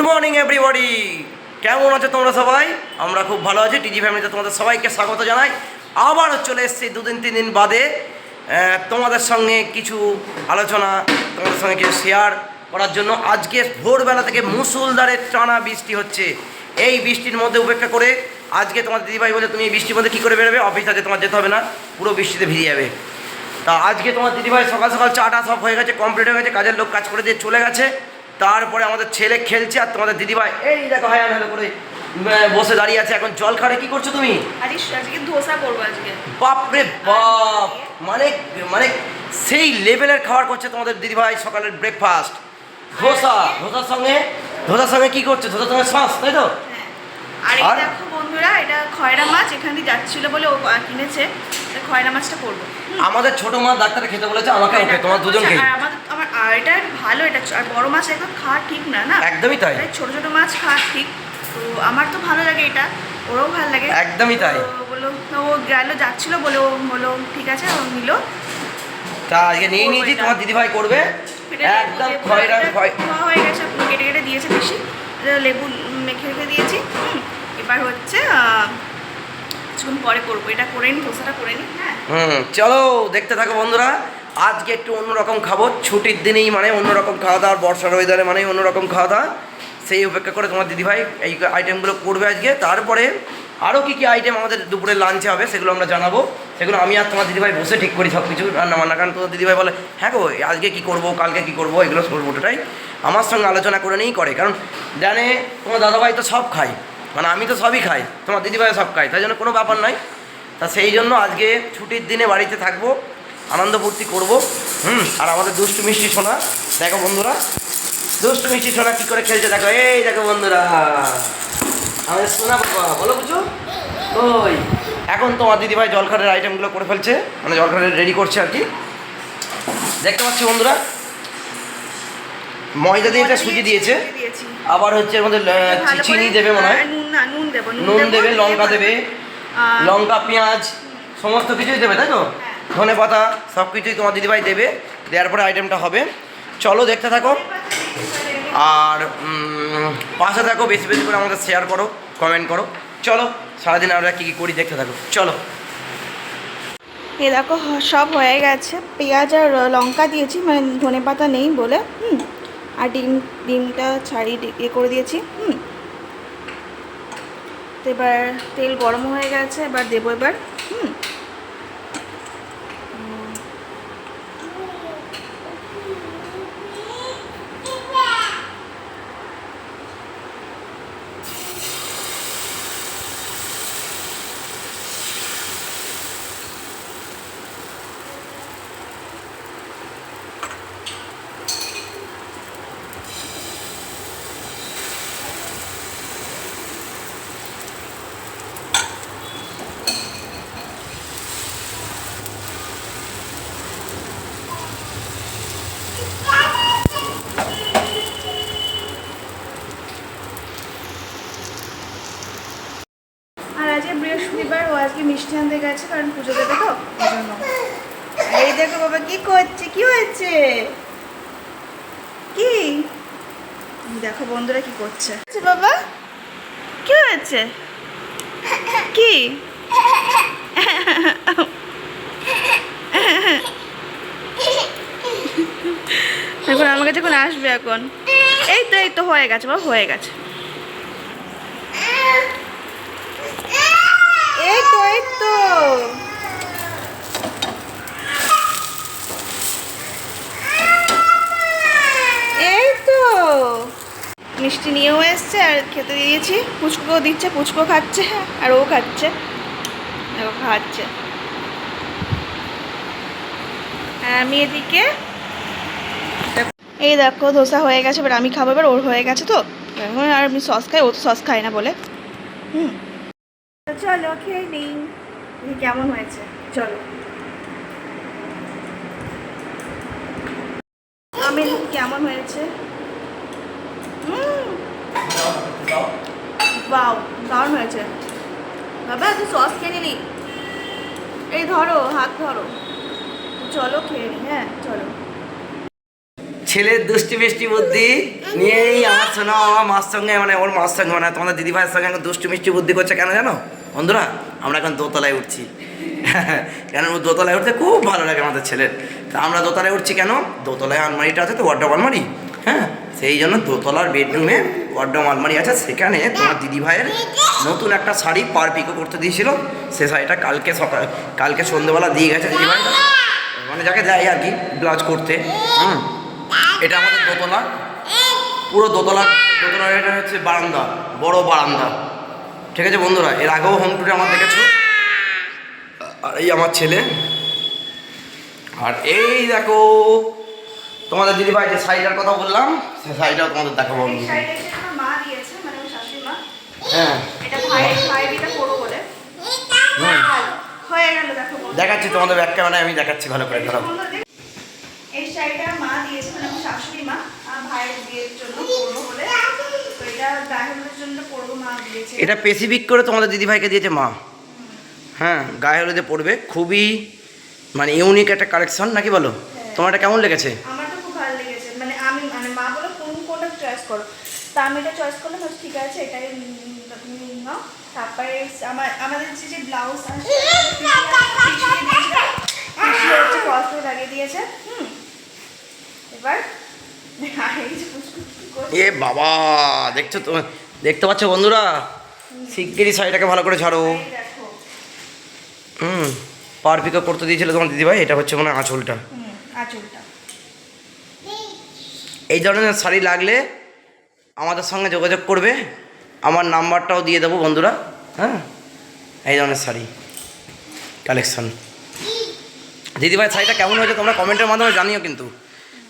Good morning everybody কেমন আছো তোমরা সবাই? আমরা খুব ভালো আছি। টিজি ফ্যামিলিতে তোমাদের সবাইকে স্বাগত জানাই। আবারও চলে এসেছি দুদিন, তিন দিন বাদে। তোমাদের সঙ্গে কিছু আলোচনা, তোমাদের সঙ্গে কিছু শেয়ার করার জন্য আজকে ভোরবেলা থেকে মুসুলধারে টানা বৃষ্টি হচ্ছে। এই বৃষ্টির মধ্যে উপেক্ষা করে আজকে তোমার দিদিভাই বলে তুমি এই বৃষ্টির মধ্যে কী করে বেরোবে? অফিস আছে তোমার যেতে হবে না। পুরো বৃষ্টিতে ভিজে যাবে। তা আজকে তোমার দিদিভাই সকাল সকাল চাটা সব হয়ে গেছে কমপ্লিট হয়ে গেছে। কাজের লোক কাজ করে দিয়ে চলে গেছে। তারপরে আমাদের ছেলে খেলছে আর তোমাদের দিদিভাই এই দেখো হায়ান হ্যালো করে বসে দাঁড়িয়ে আছে। এখন জল খাড়ে কি করছ তুমি? আজকে ধোসা করব আজকে। বাপরে বাপ! মানে মানে সেই লেভেলের খাবার করছে তোমাদের দিদিভাই সকালের ব্রেকফাস্ট ধোসা ধোসার সঙ্গে ধোসার সঙ্গে কি করছে? ধোসার সঙ্গে সস তাই তো? হ্যাঁ। আর দেখো বন্ধুরা এটা খয়রা মাছ এখান দিয়ে যাচ্ছিল বলে ও কিনেছে। খয়রা মাছটা করব। আমাদের ছোট মা ডাক্তার খেতে বলেছে আমাকে ওকে তোমার আর আমাদের আমার আর এটা ভালো এটা আর বড় মাছ একদম খাওয়া ঠিক না না? একদমই তাই। ছোট ছোট মাছ খাওয়া ঠিক তো আমার তো ভালো লাগে এটা ওরও ভালো লাগে। একদমই তাই। বলল ও গেল যাচ্ছিল বলে ও বলল ঠিক আছে ও নিল। তা আজকে নিয়ে নিয়েছি তোমার দিদিভাই করবে। একদম খয়রা খয় খাওয়া হয়ে গেছে কেটে কেটে দিয়েছে বেশি। লেবু মেখে রেখে দিয়েছি। এবার হচ্ছে কিছুক্ষণ পরে করব। এটা করে নিই ধোসাটা করে নিই হুম, চলো, দেখতে থাকো বন্ধুরা। আজকে একটু অন্যরকম খাব। ছুটির দিনেই মানে অন্যরকম খাওয়া দাওয়া, বর্ষার ওয়েদারে মানে অন্যরকম খাওয়া দাওয়া। সেই উপেক্ষা করে তোমার দিদিভাই এই আইটেমগুলো করবে আজকে। তারপরে আরও কী কী আইটেম আমাদের দুপুরে লাঞ্চে হবে সেগুলো আমরা জানাব। সেগুলো আমি আর তোমার দিদিভাই বসে ঠিক করি সব কিছু রান্না বান্না কারণ তোমার দিদিভাই বলে হ্যাঁ গো, আজকে কী করব, কালকে কী করব? এগুলো সর্বটাই আমার সঙ্গে আলোচনা করে নিয়েই করে। কারণ জানে তোমার দাদাভাই তো সব খায়। মানে আমি তো সবই খাই, তোমার দিদিভাই সব খাই তাই জন্য কোনো ব্যাপার নাই তা সেই জন্য আজকে ছুটির দিনে বাড়িতে থাকব, আনন্দ ফুর্তি করব, হুম, আর আমাদের দুষ্টু মিষ্টি সোনা, দেখো বন্ধুরা, দুষ্টু মিষ্টি সোনা কী করে খেলছে দেখো, এই দেখো বন্ধুরা, আমাদের সোনা বাবা, বলো বুঝো ওই এখন তোমার দিদিভাই জলখারের আইটেমগুলো করে ফেলছে মানে জলখারের রেডি করছে আর কি। দেখতে পাচ্ছি বন্ধুরা ময়দা দিয়ে এটা সুজি দিয়েছে। আবার হচ্ছে এর মধ্যে চিনি দেবে মনে হয়। নুন দেবো লঙ্কা দেবে। লঙ্কা পেঁয়াজ সমস্ত কিছুই দেবে তাই তো? হ্যাঁ। ধনে পাতা সব কিছুই তোমার দিদিভাই দেবে। দেওয়ার পরে আইটেমটা হবে। চলো দেখতে থাকো। আর পাশে থাকো বেশি বেশি করে আমাদের শেয়ার করো কমেন্ট করো। চলো সারাদিন আমরা কী কী করি দেখতে থাকো। চলো। এ দেখো সব হয়ে গেছে। পেঁয়াজ আর লঙ্কা দিয়েছি মানে ধনে পাতা নেই বলে। হুম। আর ডিম, ডিমটা ছাড়িয়ে ডি- ইয়ে করে দিয়েছি, হুম। তো এবার তেল গরম হয়ে গেছে, এবার দেবো এবার আজকে বৃহস্পতিবার, ও আজকে মিষ্টি আনতে গেছে কারণ পুজো দেবে তো এই দেখো বাবা, কি করছে? কি হয়েছে? কি? দেখো বন্ধুরা কি করছে। বাবা? কি হয়েছে? কি? এখন আমার কাছে এখন আসবে এখন। এই তো এই তো, হয়ে গেছে বাবা, হয়ে গেছে এই তো এই তো এই তো মিষ্টি নিয়েও এসছে আর খেতে দিয়েছি। পুচকুকেও দিচ্ছে পুচকো খাচ্ছে আর ও খাচ্ছে। ও খাচ্ছে। আমি এদিকে এই দেখো, ধোসা হয়ে গেছে, এবার আমি খাব, এবার ওর হয়ে গেছে তো। আর আমি সস খাই, ও তো সস খাই না বলে। হুম। চলো, খেয়ে নিই। কেমন হয়েছে। চলো। আমি কেমন হয়েছে? বাও দারুণ হয়েছে। বাবা, তুই সস খেয়ে নিলি? এই ধরো, হাত ধরো। চলো খেয়ে নি হ্যাঁ চলো। ছেলের দুষ্টি মিষ্টি বুদ্ধি নিয়েই আমার শোনো, আমার মার সঙ্গে মানে ওর মার সঙ্গে মানে তোমাদের দিদি ভাইয়ের সঙ্গে এখন দুষ্টু মিষ্টি বুদ্ধি করছে কেন জানো? বন্ধুরা, আমরা এখন দোতলায় উঠছি। কেন ও দোতলায় উঠতে খুব ভালো লাগে আমাদের ছেলের। তা আমরা দোতলায় উঠছি কেন? দোতলায় আলমারিটা আছে তো ওয়ার্ডব আলমারি। হ্যাঁ সেই জন্য দোতলার বেডরুমে ওয়ার্ডব আলমারি আছে। সেখানে তোমার দিদি? ভাইয়ের নতুন একটা শাড়ি পার পিকো করতে দিয়েছিল। সে শাড়িটা কালকে সকাল কালকে সন্ধ্যেবেলা দিয়ে গেছে দিদি ভাইটা মানে যাকে দেয় আর কি ব্লাউজ করতে। হুম এটা আমাদের দোতলা। পুরো দোতলা দোতলার এটা হচ্ছে বারান্দা বড় বারান্দা। ঠিক আছে বন্ধুরা এর আগেও হোম টুরে আমার দেখেছ। আর এই আমার ছেলে। আর এই দেখো তোমাদের দিদি ভাই যে শাড়িটার কথা বললাম সে শাড়িটাও তোমাদের দেখাবো আমি। এই আমার মা দিয়েছে মানে শাশুড়ি মা হ্যাঁ। হয়ে। গেল দেখো বন্ধু। দেখাচ্ছি তোমাদের ব্যাক ক্যামেরায় আমি দেখাচ্ছি ভালো করে ধরো। এই শাড়িটা মা দিয়েছে মানে আমার শাশুড়ি মা আমার ভাইয়ের বিয়ের জন্য বলে। তো এটা গায়ের জন্য মা দিয়েছে। এটা স্পেসিফিক করে তোমাদের দিদিভাইকে দিয়েছে মা। হ্যাঁ গায়ে হলুদে পড়বে খুবই মানে ইউনিক একটা কালেকশন নাকি বলো? তোমার এটা কেমন লেগেছে? আমার তো খুব ভালো লেগেছে মানে আমি মানে মা বলে কোন কোনটা চয়েস করো। তা আমি এটা চয়েস করলাম ঠিক আছে এটাই তুমি নাও তারপরে আমার আমাদের যে যে ব্লাউজ আছে কষ্ট লাগিয়ে দিয়েছে। হুম। এবার। এ বাবা দেখছ তো দেখতে পাচ্ছ বন্ধুরা? শিগগিরই শাড়িটাকে ভালো করে ছাড়ো হুম পার পিক করতে দিয়েছিল তোমার দিদিভাই এটা হচ্ছে মনে আঁচলটা। আঁচলটা। এই ধরনের শাড়ি লাগলে আমাদের সঙ্গে যোগাযোগ করবে। আমার নাম্বারটাও দিয়ে দেবো বন্ধুরা হ্যাঁ? এই ধরনের শাড়ি কালেকশন দিদিভাই, শাড়িটা কেমন হয়েছে তোমরা কমেন্টের মাধ্যমে জানিও কিন্তু।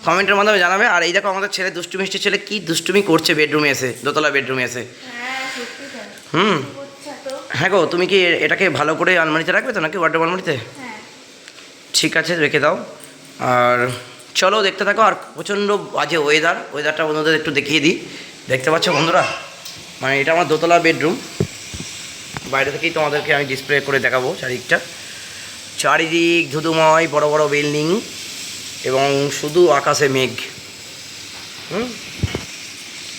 কমেন্টের মাধ্যমে জানাবে। আর এই দেখো আমাদের ছেলে দুষ্টু মিষ্টি ছেলে কি দুষ্টুমি করছে বেডরুমে এসে, দোতলা বেডরুমে এসে। হুম? হ্যাঁ গো, তুমি কি এটাকে ভালো করে আলমারিতে রাখবে তো নাকি ওয়ার্ডের আলমারিতে? ঠিক আছে, রেখে দাও। আর চলো দেখতে থাকো। আর প্রচণ্ড বাজে ওয়েদার ওয়েদারটা বন্ধুদের একটু দেখিয়ে দিই। দেখতে পাচ্ছ বন্ধুরা? মানে এটা আমার দোতলা বেডরুম। বাইরে থেকেই তোমাদেরকে আমি ডিসপ্লে করে দেখাবো চারিদিকটা। চারিদিক ধুধুময় বড় বড় বিল্ডিং এবং শুধু আকাশে মেঘ। হুম?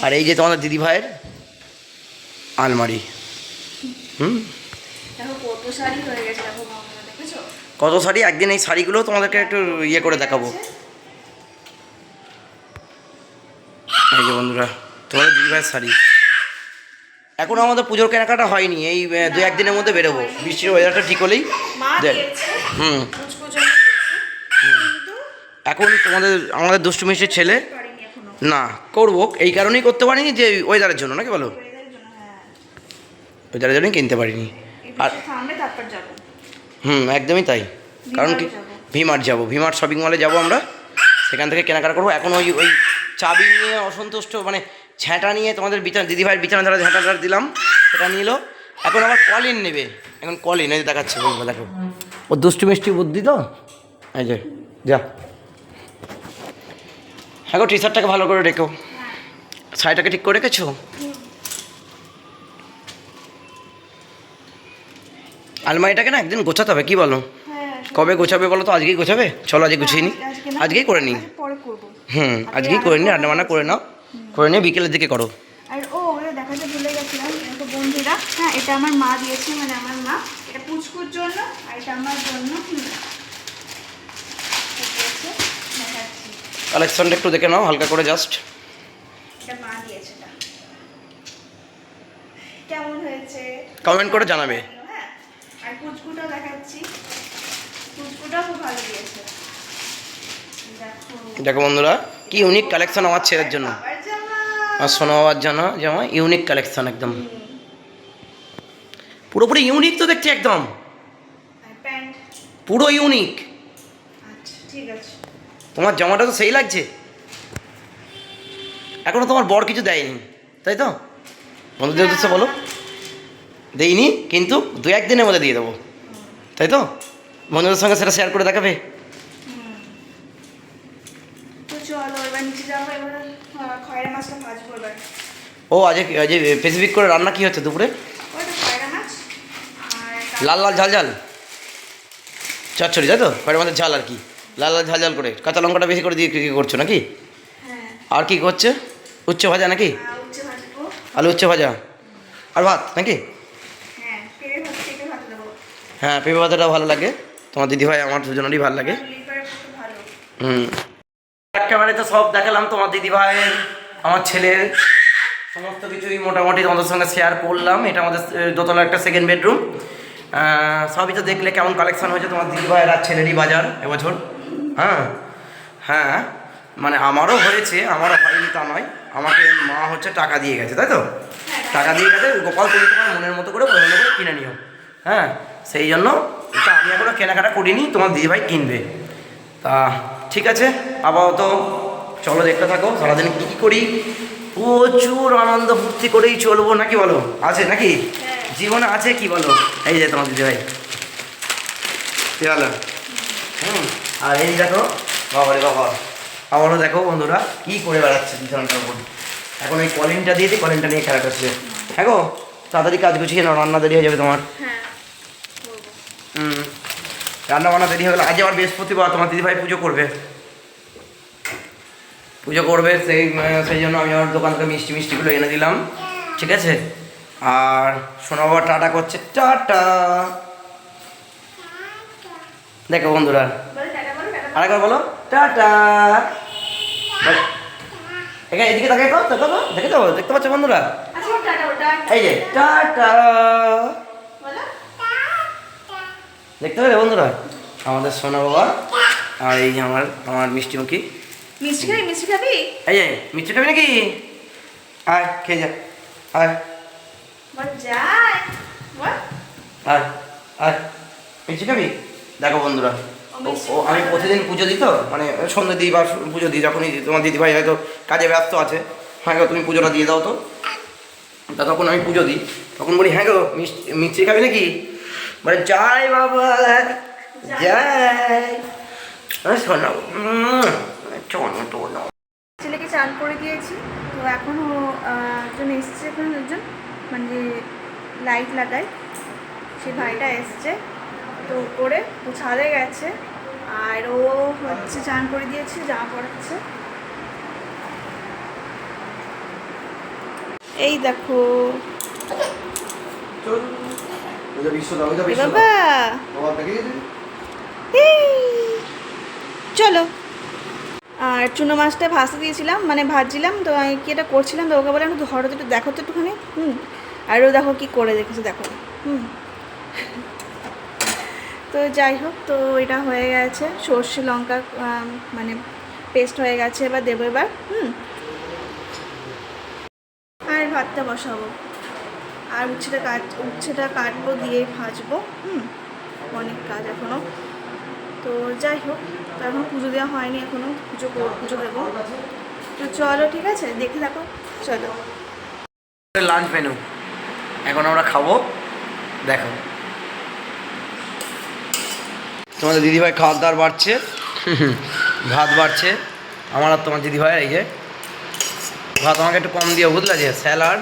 আর এই যে তোমাদের দিদি ভাইয়ের আলমারি। হুম? কত শাড়ি একদিন এই শাড়িগুলো তোমাদেরকে একটু ইয়ে করে দেখাবো। এই যে বন্ধুরা তোমাদের দিদিভাইয়ের শাড়ি। এখন আমাদের পুজোর কেনাকাটা হয়নি এই দু একদিনের মধ্যে বেরোবো। বৃষ্টির ওয়েদারটা ঠিক হলেই হুম। এখন তোমাদের আমাদের দুষ্টু মিষ্টির ছেলে না করব। এই কারণেই করতে পারিনি যে ওয়েদারের জন্য নাকি বলো? ওয়েদারের হ্যাঁ। জন্যই কিনতে পারিনি। আর হুম একদমই তাই। কারণ কি। ভিমার্ট যাব। ভিমার্ট শপিং মলে যাব আমরা। সেখান থেকে কেনাকাটা করব। এখন ওই ওই চাবি নিয়ে অসন্তুষ্ট মানে ঝ্যাঁটা নিয়ে তোমাদের বিছানা দিদিভাইয়ের বিছানা ধারা ঝ্যাঁটাটা দিলাম সেটা নিল এখন আবার কলিন নেবে। এখন কলিন এই যে দেখাচ্ছে বলব দেখো। ও দুষ্টু মিষ্টি বুদ্ধি তো? এই যে যা। গো টি শার্টটাকে ভালো করে রেখো। শাড়িটাকে ঠিক করে রেখেছো? আলমারিটাকে না একদিন গোছাতে হবে কি বলো? কবে গোছাবে বলো তো? আজকেই গোছাবে? চলো আজকে গুছিয়ে না, আজকেই করে নিই হুম আজকেই করে নিই রান্না বান্না করে নাও। করে নিয়ে বিকেলের দিকে করো। আর ও ওটা দেখাতে ভুলে গেছিলাম তো বন্ধুরা। হ্যাঁ এটা আমার মা দিয়েছে মানে আমার মা। এটা পুচকুর জন্য আর এটা আমার জন্য। কালেকশনটা একটু দেখে নাও হালকা করে জাস্ট এটা মা দিয়েছে কেমন হয়েছে? কমেন্ট করে জানাবে। হ্যাঁ আর পুচকুটাও দেখাচ্ছি। পুচকুটাও খুব ভালো দিয়েছে। দেখো। বন্ধুরা কি ইউনিক কালেকশন আমার ছেলের জন্য। আর সোনা বাবার জন্য যেমন ইউনিক কালেকশন একদম। পুরোপুরি ইউনিক তো দেখছি একদম। পুরো ইউনিক আচ্ছা তোমার জামাটা তো সেই লাগছে। এখনও তোমার বর কিছু দেয়নি তাই তো? বন্ধুদের উদ্দেশ্যে বলো। দেইনি কিন্তু দু একদিনের মধ্যে দিয়ে দেবো। তাই তো? বন্ধুদের সঙ্গে সেটা শেয়ার করে দেখাবে হুম। তো চলো এবার নিচে যাব এবার খয়রা মাছটা ভাজবো এবার। ও আজকে আজ স্পেসিফিক করে রান্না কি হচ্ছে দুপুরে? খয়রা লাল লাল ঝাল ঝাল। চচ্চড়ি তাই তো? কয়ের মধ্যে ঝাল আর কি। লাল লাল ঝাল ঝাল করে। কাঁচা লঙ্কাটা বেশি করে দিয়ে কি করছ নাকি? হ্যাঁ। আর কি করছে? উচ্ছে ভাজা নাকি? আলু উচ্ছে ভাজা। আর ভাত নাকি? হ্যাঁ পেঁপে ভাত পেঁপে ভাত দেবো। হ্যাঁ ভালো লাগে। তোমার দিদিভাই আমার দুজনেরই ভালো লাগে। হুম। একেবারে তো সব দেখালাম তোমার দিদিভাইয়ের আমার ছেলের সমস্ত কিছুই মোটামুটি তোমাদের সঙ্গে শেয়ার করলাম। এটা আমাদের দোতলা একটা সেকেন্ড বেডরুম সবই তো দেখলে কেমন কালেকশন হয়েছে তোমার দিদিভাইয়ের আর ছেলেরই বাজার এবছর। হ্যাঁ হ্যাঁ মানে আমারও হয়েছে, আমারও হয়নি তা নয়। আমাকে মা হচ্ছে টাকা দিয়ে গেছে, তাই তো? টাকা দিয়ে গেছে, গোপাল তুমি তোমার মনের মতো করে পছন্দ করে কিনে নিও। হ্যাঁ সেই জন্য এটা আমি এখনও কেনাকাটা করিনি, তোমার দিদিভাই কিনবে। তা ঠিক আছে? আপাতত চলো দেখতে থাকো সারাদিন কী কী করি? প্রচুর আনন্দ ফুর্তি করেই চলবো নাকি বলো? আছে নাকি? হ্যাঁ। জীবনে আছে কি বলো? এই যে তোমার দিদিভাই। কি হলো হুম আর এই দেখো বাবা রে বাবা। আবারও দেখো বন্ধুরা কি করে বেড়াচ্ছে বিছানাটার উপর। এখন ওই কলিনটা দিয়ে দিই কলিনটা নিয়ে খেলা করছে হ্যাঁ গো তাড়াতাড়ি কাজ গুছিয়ে নাও রান্না দেরি হয়ে যাবে তোমার। হ্যাঁ হুম। রান্না বান্না দেরি হয়ে গেলো। আজ আবার বৃহস্পতিবার তোমার দিদিভাই পুজো করবে। পুজো করবে সেই সেই জন্য আমি আমার দোকান থেকে মিষ্টি মিষ্টিগুলো এনে দিলাম। ঠিক আছে? আর সোনা বাবা টাটা করছে। টাটা! দেখো বন্ধুরা। আরেকবার বলো। টাটা। এখানে এদিকে তাকাই তো দেখো তো দেখে তো দেখতে পাচ্ছ বন্ধুরা? আচ্ছা এই যে টাটা! দেখতে পেলে বন্ধুরা? আমাদের সোনা বাবা আর এই যে আমার আমার মিষ্টিমুখী। মিষ্টি খাবি মিষ্টি খাবি? এই যে মিষ্টি খাবি নাকি? আয় খেয়ে যা। আয়। বল যাই বল আয় আয়। মিষ্টি খাবি? দেখো বন্ধুরা। ও মিষ্টি আমি প্রতিদিন পুজো দিই তো? মানে সন্ধ্যে দিই বা পুজো দিই যখনই তোমার দিদিভাই হয়তো কাজে ব্যস্ত আছে। হ্যাঁ গো তুমি পুজোটা দিয়ে দাও তো। তা তখন আমি পুজো দিই। তখন বলি হ্যাঁ গো মিষ্টি মিষ্টি খাবি নাকি? বলে যাই বাবা যাই শোনো ছেলেকে চান করে দিয়েছি তো এখনও একজন এসছে এখন একজন মানে লাইট লাগায়। সে ভাইটা এসছে তো করে ও ছাদে গেছে আর ও হচ্ছে চান করে দিয়েছে জামা পড়াচ্ছে এই দেখো। ওই যে বিশ্ব দাও ওই যে বিশ্ব বাবা। বাবা দেখে চলো। আর চুনো মাছটা ভাজতে দিয়েছিলাম মানে ভাজছিলাম তো আমি কি এটা করছিলাম তো ওকে বললাম একটু ধরো তো একটু দেখো তো একটুখানি। হুম। আর ও দেখো কি করে দেখেছে দেখো। হুম। তো যাই হোক তো এটা হয়ে গেছে। সর্ষে লঙ্কা মানে পেস্ট হয়ে গেছে এবার দেবো এবার। হুম। আর ভাতটা বসাবো। আর উচ্ছেটা কাট, উচ্ছেটা কাটবো দিয়ে ভাজবো, হুম, অনেক কাজ এখনও তো যাই হোক, তো এখন পুজো দেওয়া হয়নি এখনও পুজো পুজো দেবো। তো চলো, ঠিক আছে? দেখে থাকো, চলো। লাঞ্চ মেনু এখন আমরা খাব, দেখো। তোমাদের দিদিভাই খাওয়ার দাওয়ার বাড়ছে, ভাত বাড়ছে, আমার আর তোমার দিদিভাই এই যে। ভাত আমাকে একটু কম দিও, বুঝলা? যে স্যালাড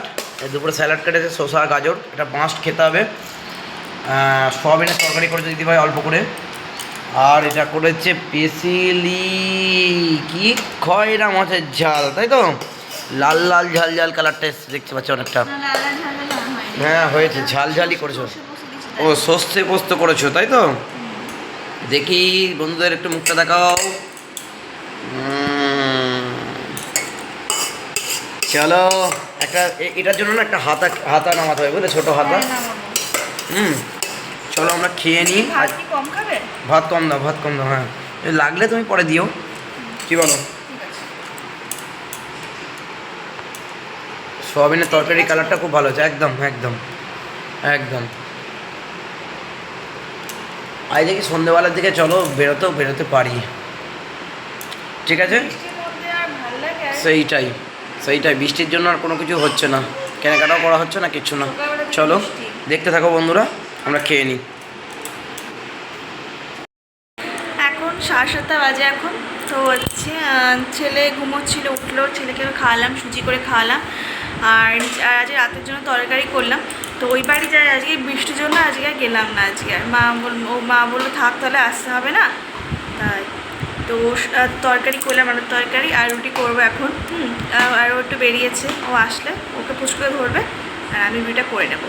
দুপুরে স্যালাড কেটেছে শসা গাজর এটা মাস্ট খেতে হবে। সয়াবিনের তরকারি করেছে হয় অল্প করে। আর এটা করেছে পেসিলি কি খয়রা মাছের ঝাল তাই তো? লাল লাল ঝাল ঝাল কালারটা এসছে দেখতে পাচ্ছি অনেকটা। হ্যাঁ হয়েছে ঝাল ঝালই করেছ। ও সর্ষে পোস্ত করেছ তাই তো? দেখি বন্ধুদের একটু মুখটা দেখাও। চলো একটা এটার জন্য না একটা হাতা হাতা নামাতে হবে বুঝলে ছোটো হাতা। হুম চলো আমরা খেয়ে নিই। ভাত কম ভাত কম দাও ভাত কম দাও হ্যাঁ। লাগলে তুমি পরে দিও। কি বলো? সোয়াবিনের তরকারি কালারটা খুব ভালো হচ্ছে একদম একদম একদম। আজ দেখি সন্ধ্যেবেলার দিকে চলো বেরোতেও বেরোতে পারি। ঠিক আছে? সেইটাই। সেইটাই, বৃষ্টির জন্য আর কোনো কিছু হচ্ছে না। কেনাকাটাও করা হচ্ছে না কিচ্ছু না। চলো, দেখতে থাকো বন্ধুরা, আমরা খেয়ে নিই। এখন সাড়ে সাতটা বাজে এখন। তো হচ্ছে ছেলে ঘুমোচ্ছিল, উঠল, ছেলেকে খাওয়ালাম, সুজি করে খাওয়ালাম। আর আজকে রাতের জন্য তরকারি করলাম। তো ওই বাড়ি যাই, আজকে বৃষ্টির জন্য আজকে গেলাম না আজকে। আর মা বল ও মা বলল, থাক, তাহলে আসতে হবে না? তাই। তো তরকারি করলাম আলুর তরকারি আর রুটি করব এখন। হুম আহ, আর ও একটু বেরিয়েছে ও আসলে ওকে পুষ করে ধরবে আর আমি রুটিটা করে নেব।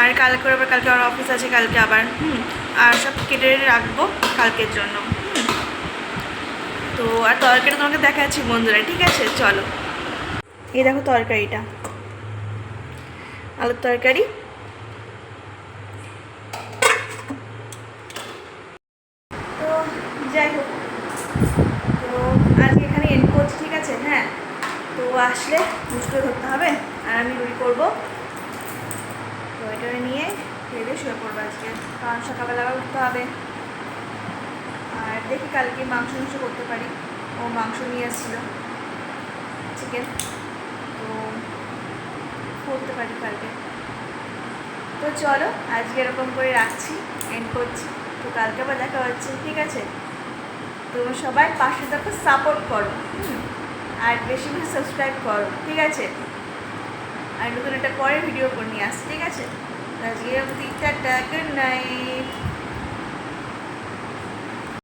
আর কালকে আবার কালকে আমার অফিস আছে কালকে আবার হুম আর সব কেটে রাখব কালকের জন্য তো আর তরকারিটা তোমাকে দেখাচ্ছি বন্ধুরা ঠিক আছে? চলো। এই দেখো তরকারিটা। আলুর তরকারি তো যাই হোক তো আজকে এখানে এন্ড করছি ঠিক আছে হ্যাঁ তো আসলে বুঝতে ধরতে হবে আর আমি রুটি করব তো এটা নিয়ে খেয়ে দিয়ে শুয়ে পড়ব আজকে কারণ সকালবেলা আবার উঠতে হবে। আর দেখি কালকে মাংস মাংস করতে পারি। ও মাংস নিয়ে এসেছিল চিকেন তো করতে পারি কালকে। তো চলো, আজকে এরকম করে রাখছি এন্ড করছি। তো কালকে আবার দেখা হচ্ছে, ঠিক আছে? তোমরা সবাই পাশে থাকো সাপোর্ট করো আর বেশি বেশি সাবস্ক্রাইব করো, ঠিক আছে? আর নতুন একটা পরে ভিডিও করে নিয়ে আসছি, ঠিক আছে? আজকে অবধি টাটা গুড নাইট